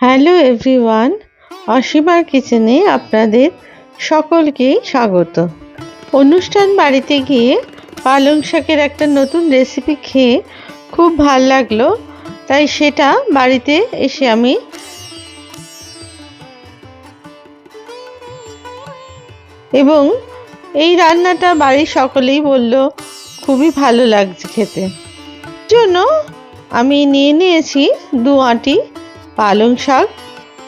Hello everyone, অসীমার কিচেনে আপনাদের সকলকেই স্বাগত। অনুষ্ঠান বাড়িতে গিয়ে পালং শাকের একটা নতুন রেসিপি খেয়ে খুব ভালো লাগল, তাই সেটা বাড়িতে এসে আমি এবং এই রান্নাটা বাড়ির সকলেই বলল, খুবই ভালো লাগছে খেতে। জন্য আমি নিয়ে নিয়েছি দু আঁটি পালং শাক।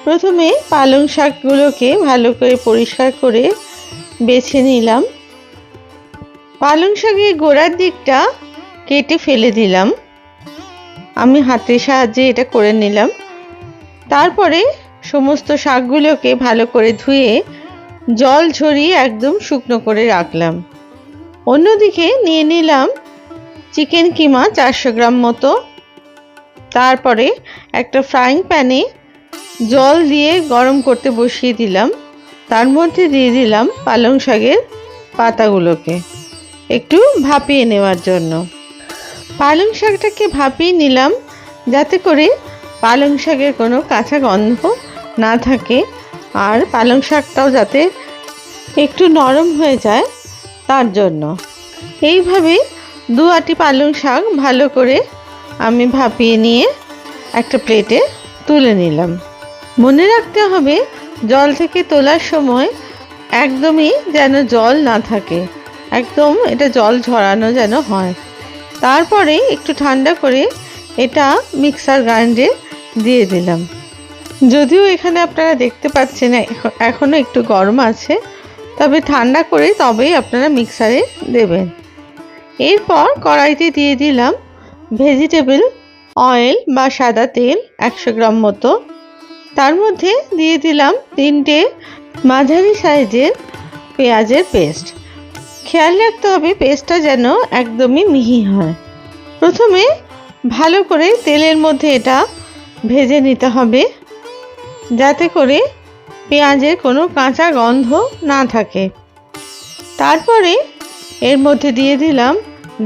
প্রথমে পালং শাকগুলোকে ভালো করে পরিষ্কার করে বেছে নিলাম। পালং শাকের গোড়ার দিকটা কেটে ফেলে দিলাম। আমি হাতের সাহায্যে এটা করে নিলাম। তারপরে সমস্ত শাকগুলোকে ভালো করে ধুয়ে জল ঝরিয়ে একদম শুকনো করে রাখলাম। অন্যদিকে নিয়ে নিলাম চিকেন কিমা চারশো গ্রাম মতো। তারপরে একটা ফ্রাইং প্যানে জল দিয়ে গরম করতে বসিয়ে দিলাম। তার মধ্যে দিয়ে দিলাম পালং শাকের পাতাগুলোকে একটু ভাপিয়ে নেওয়ার জন্য। পালং শাকটাকে ভাপিয়ে নিলাম যাতে করে পালং শাকের কোনো কাঁচা গন্ধ না থাকে আর পালং শাকটাও যাতে একটু নরম হয়ে যায় তার জন্য। এইভাবে দু আটি পালং শাক ভালো করে আমি ভাপিয়ে নিয়ে একটা প্লেটে তুলে নিলাম। মনে রাখতে হবে, জল থেকে তোলার সময় একদমই যেন জল না থাকে। একদম এটা জল ঝরানো যেন হয়। তারপরে একটু ঠান্ডা করে এটা মিক্সার গ্রাইন্ডে দিয়ে দিলাম। যদিও এখানে আপনারা দেখতে পাচ্ছেন, এখ- এখনও একটু গরম আছে, তবে ঠান্ডা করে তবেই আপনারা মিক্সারে দেবেন। এরপর কড়াইতে দিয়ে দিলাম ভেজিটেবল, অয়েল বা সাদা তেল একশো গ্রাম মতো। তার মধ্যে দিয়ে দিলাম তিনটে মাঝারি সাইজের পেঁয়াজের পেস্ট। খেয়াল রাখতে হবে পেস্টটা যেন একদমই মিহি হয়। প্রথমে ভালো করে তেলের মধ্যে এটা ভেজে নিতে হবে, যাতে করে পেঁয়াজের কোনো কাঁচা গন্ধ না থাকে। তারপরে এর মধ্যে দিয়ে দিলাম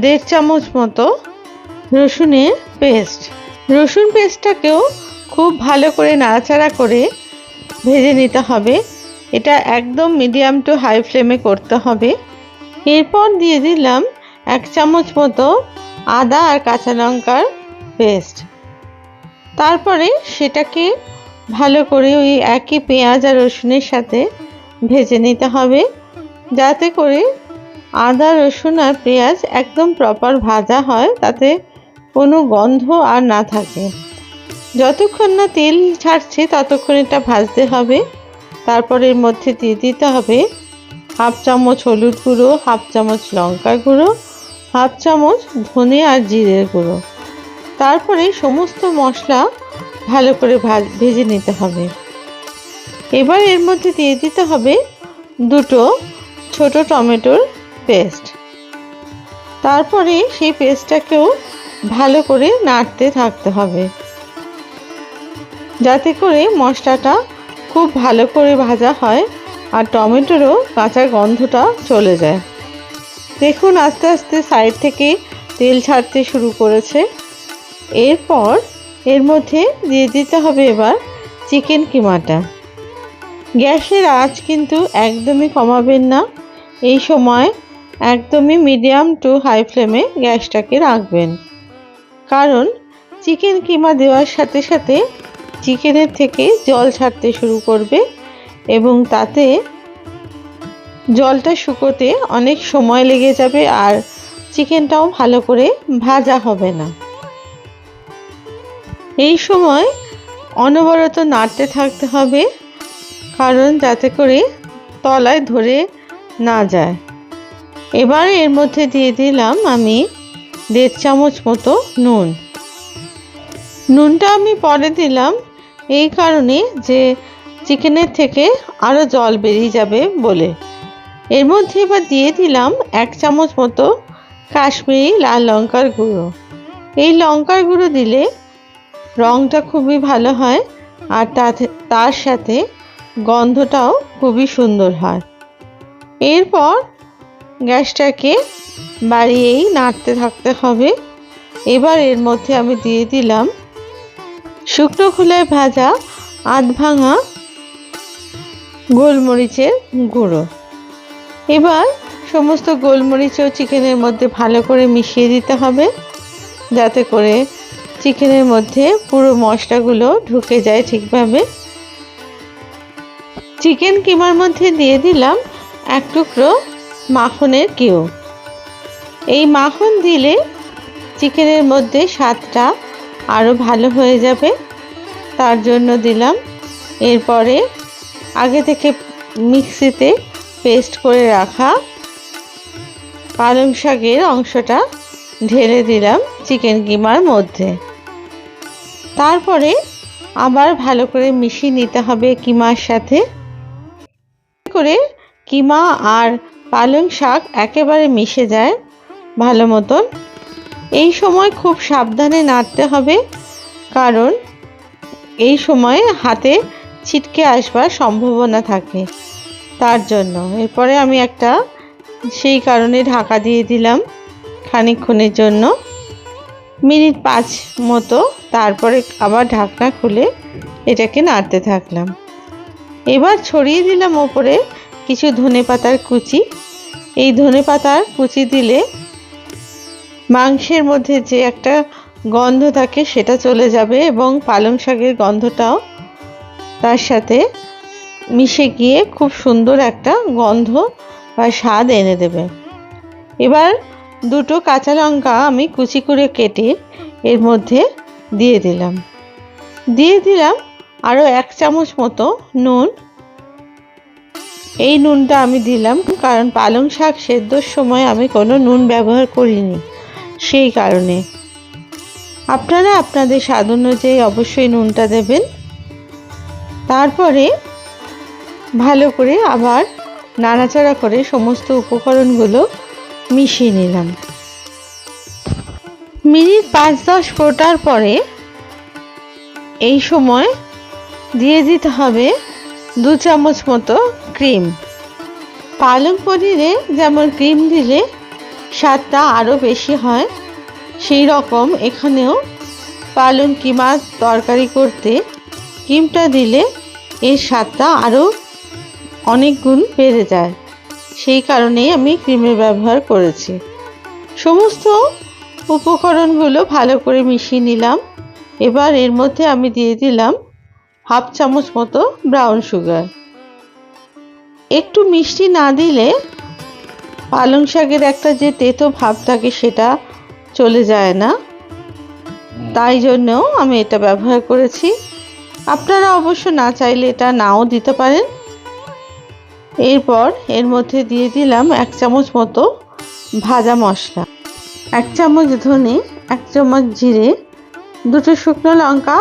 দেড় চামচ মতো রসুনের পেস্ট। রসুন পেস্টটাকেও খুব ভালো করে নাড়াচাড়া করে ভেজে নিতে হবে। এটা একদম মিডিয়াম টু হাই ফ্লেমে করতে হবে। এরপর দিয়ে দিলাম এক চামচ মতো আদা আর কাঁচা লঙ্কার পেস্ট। তারপরে সেটাকে ভালো করে ওই একই পেঁয়াজ আর রসুনের সাথে ভেজে নিতে হবে। যাতে করে আদা, রসুন আর পেঁয়াজ একদম প্রপার ভাজা হয়। তাতে কোনো গন্ধ আর না থাকে। যতক্ষণ না তেল ছাড়ছে, ততক্ষণ এটা ভাজতে হবে। তারপর এর মধ্যে দিয়ে দিতে হবে হাফ চামচ হলুদ গুঁড়ো, হাফ চামচ লঙ্কা গুঁড়ো, হাফ চামচ ধনে আর জিরের গুঁড়ো। তারপরে সমস্ত মশলা ভালো করে ভাজ নিতে হবে। এবার এর মধ্যে দিয়ে দিতে হবে দুটো ছোট টমেটোর পেস্ট। তারপরে সেই পেস্টটাকেও ভালো করে নাড়তে থাকতে হবে। যাতে করে মশলাটা খুব ভালো করে ভাজা হয় আর টমেটোরও কাঁচা গন্ধটা চলে যায়। দেখুন আস্তে আস্তে সাইড থেকে তেল ছাড়তে শুরু করেছে। এরপর এর মধ্যে দিয়ে দিতে হবে এবার চিকেন কিমাটা। গ্যাসের আঁচ কিন্তু একদমই কমাবেন না। এই সময় একদমই মিডিয়াম টু হাই ফ্লেমে গ্যাসটাকে রাখবেন। কারণ চিকেন কিমা দেওয়ার সাথে সাথে চিকেনের থেকে জল ছাড়তে শুরু করবে এবং তাতে জলটা শুকোতে অনেক সময় লেগে যাবে আর চিকেনটাও ভালো করে ভাজা হবে না। এই সময় অনবরত নাড়তে থাকতে হবে কারণ যাতে করে তলায় ধরে না যায়। এবার এর মধ্যে দিয়ে দিলাম আমি দেড় চামচ মতো নুন। নুনটা আমি পরে দিলাম এই কারণে যে চিকেনের থেকে আরও জল বেরিয়ে যাবে বলে। এর মধ্যে এবার দিয়ে দিলাম এক চামচ মতো কাশ্মীরি লাল লঙ্কার গুঁড়ো। এই লঙ্কার গুঁড়ো দিলে রঙটা খুবই ভালো হয় আর তার সাথে গন্ধটাও খুবই সুন্দর হয়। এরপর গ্যাসটাকে বাড়িয়েই নাড়তে থাকতে হবে। এবার এর মধ্যে আমি দিয়ে দিলাম শুকনো খোলায় ভাজা আধ ভাঙা গোলমরিচের গুঁড়ো। এবার সমস্ত গোলমরিচ ও চিকেনের মধ্যে ভালো করে মিশিয়ে দিতে হবে, যাতে করে চিকেনের মধ্যে পুরো মশলাগুলো ঢুকে যায় ঠিকভাবে। চিকেন কিমার মধ্যে দিয়ে দিলাম এক টুকরো মাখনের কিউ। এই মাখন দিলে চিকেনের মধ্যে স্বাদটা আরও ভালো হয়ে যাবে। তার জন্য দিলাম এরপরে আগে থেকে মিক্সিতে পেস্ট করে রাখা পালং শাকের অংশটা ঢেলে দিলাম চিকেন কিমার মধ্যে। তারপরে আবার ভালো করে মিশিয়ে নিতে হবে কিমার সাথে। করে কিমা আর পালং শাক একেবারে মিশে যায় ভালো মতন। এই সময় খুব সাবধানে নাড়তে হবে, কারণ এই সময় হাতে ছিটকে আসবার সম্ভাবনা থাকে। তার জন্য এরপরে আমি একটা সেই কারণে ঢাকা দিয়ে দিলাম খানিকক্ষণের জন্য। মিনিট পাঁচ মতো তারপরে আবার ঢাকনা খুলে এটাকে নাড়তে থাকলাম। এবার ছড়িয়ে দিলাম ওপরে কিছু ধনে পাতার কুচি। এই ধনে পাতার কুচি দিলে মাংসের মধ্যে যে একটা গন্ধ থাকে সেটা চলে যাবে এবং পালং শাকের গন্ধটাও তার সাথে মিশে গিয়ে খুব সুন্দর একটা গন্ধ বা স্বাদ এনে দেবে। এবার দুটো কাঁচা লঙ্কা আমি কুচি করে কেটে এর মধ্যে দিয়ে দিলাম। দিয়ে দিলাম আরও এক চামচ মতো নুন এই নুনটা আমি দিলাম, কারণ পালং শাক সেদ্ধর সময় আমি কোনো নুন ব্যবহার করিনি সেই কারণে। আপনারা আপনাদের স্বাদ অনুযায়ী অবশ্যই নুনটা দেবেন। তারপরে ভালো করে আবার নাড়াচাড়া করে সমস্ত উপকরণগুলো মিশিয়ে নিলাম। মিনিট পাঁচ দশ ফোটার পরে এই সময় দিয়ে দিতে হবে দু চামচ মতো ক্রিম। পালং পনিরে যেমন ক্রিম দিলে স্বাদটা আরও বেশি হয়, সেই রকম এখানেও পালং কিমা তরকারি করতে ক্রিমটা দিলে এর স্বাদটা আরও অনেক গুণ বেড়ে যায়। সেই কারণেই আমি ক্রিমের ব্যবহার করেছি। সমস্ত উপকরণগুলো ভালো করে মিশিয়ে নিলাম। এবার এর মধ্যে আমি দিয়ে দিলাম হাফ চামচ মতো ব্রাউন সুগার। একটু মিষ্টি না দিলে পালং শাকের একটা যে তেতো ভাব থাকে সেটা চলে যায় না। তাই জন্যও আমি এটা ব্যবহার করেছি। আপনারা অবশ্য না চাইলে এটা নাও দিতে পারেন। এরপর এর মধ্যে দিয়ে দিলাম এক চামচ মতো ভাজা মশলা। এক চামচ ধনে এক চামচ জিরে দুটো শুকনো লঙ্কা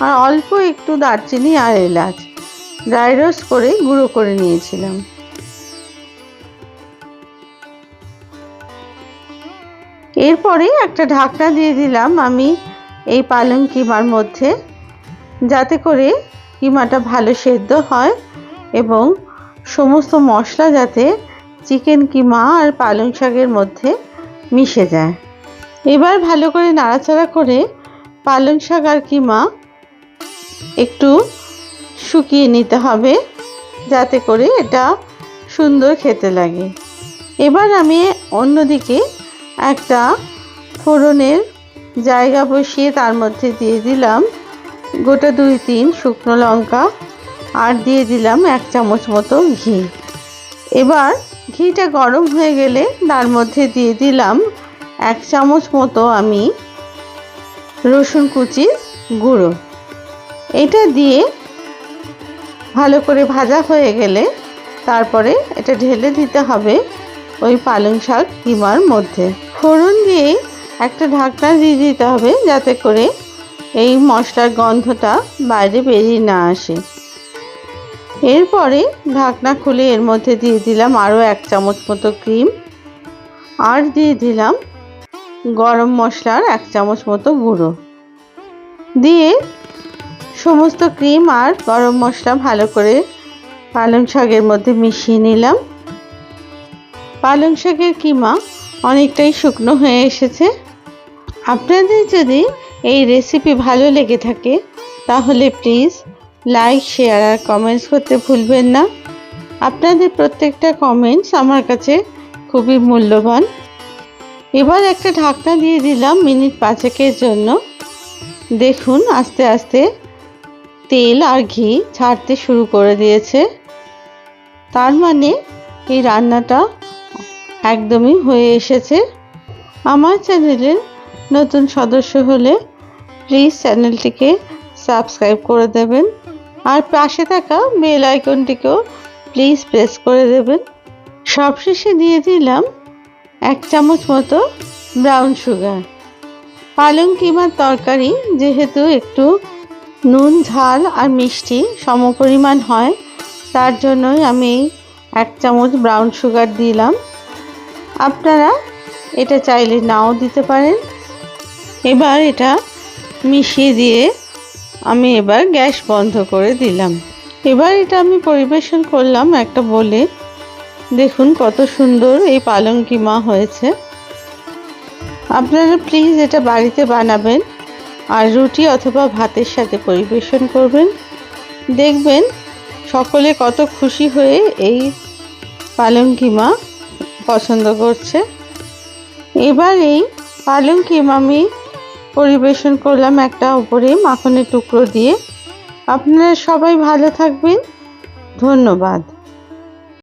আর অল্প একটু দারচিনি আর এলাচ। ড্রাই রোস্ট করে গুঁড়ো করে নিয়েছিলাম। এরপরে একটা ঢাকনা দিয়ে দিলাম আমি এই পালং কিমার মধ্যে, যাতে করে কিমাটা ভালো সেদ্ধ হয় এবং সমস্ত মশলা যাতে চিকেন কিমা আর পালং শাকের মধ্যে মিশে যায়। এবার ভালো করে নাড়াচাড়া করে পালং শাক আর কিমা একটু শুকিয়ে নিতে হবে যাতে করে এটা সুন্দর খেতে লাগে। এবার আমি অন্যদিকে একটা ফোড়নের জায়গা বসিয়ে তার মধ্যে দিয়ে দিলাম গোটা দুই তিন শুকনো লঙ্কা আর দিয়ে দিলাম এক চামচ মতো ঘি। এবার ঘিটা গরম হয়ে গেলে তার মধ্যে দিয়ে দিলাম এক চামচ মতো আমি রসুন কুচির গুঁড়ো। এটা দিয়ে ভালো করে ভাজা হয়ে গেলে তারপরে এটা ঢেলে দিতে হবে ওই পালং শাক কিমার মধ্যে। ফোড়ন দিয়ে একটা ঢাকনা দিয়ে দিতে হবে যাতে করে এই মশলার গন্ধটা বাইরে বেরিয়ে না আসে। এরপরে ঢাকনা খুলে এর মধ্যে দিয়ে দিলাম আরও এক চামচ মতো ক্রিম আর দিয়ে দিলাম গরম মশলার এক চামচ মতো গুঁড়ো। দিয়ে সমস্ত ক্রিম আর গরম মশলা ভালো করে পালং শাকের মধ্যে মিশিয়ে নিলাম। পালং শাকের কিমা অনেকটাই শুকনো হয়ে এসেছে। আপনাদের যদি এই রেসিপি ভালো লেগে থাকে, তাহলে প্লিজ লাইক শেয়ার আর কমেন্টস করতে ভুলবেন না। আপনাদের প্রত্যেকটা কমেন্টস আমার কাছে খুবই মূল্যবান। এবার একটা ঢাকনা দিয়ে দিলাম মিনিট পাঁচেকের জন্য। দেখুন, আস্তে আস্তে তেল আর ঘি ছাড়তে শুরু করে দিয়েছে। তার মানে এই রান্নাটা একদমই হয়ে এসেছে। আমার চ্যানেলের নতুন সদস্য হলে প্লিজ চ্যানেলটিকে সাবস্ক্রাইব করে দেবেন। আর পাশে থাকা বেল আইকনটিকেও প্লিজ প্রেস করে দেবেন। সবশেষে দিয়ে দিলাম এক চামচ মতো ব্রাউন সুগার পালং কিমার তরকারি যেহেতু একটু নুন, ঝাল আর মিষ্টি সমপরিমাণ হয়, তার জন্যই আমি এক চামচ ব্রাউন সুগার দিলাম। আপনারা এটা চাইলে নাও দিতে পারেন। এবার এটা মিশিয়ে দিয়ে আমি এবার গ্যাস বন্ধ করে দিলাম। এবার এটা আমি পরিবেশন করলাম একটা বলে। দেখুন কত সুন্দর এই পালং কিমা হয়েছে। আপনারা প্লিজ এটা বাড়িতে বানাবেন। আর রুটি অথবা ভাতের সাথে পরিবেশন করবেন। দেখবেন সকলে কত খুশি হয়ে এই পালং কিমা পছন্দ করছে। এবার এই পালং কিমা আমি পরিবেশন করলাম একটা উপরে মাখনের টুকরো দিয়ে। আপনারা সবাই ভালো থাকবেন। ধন্যবাদ।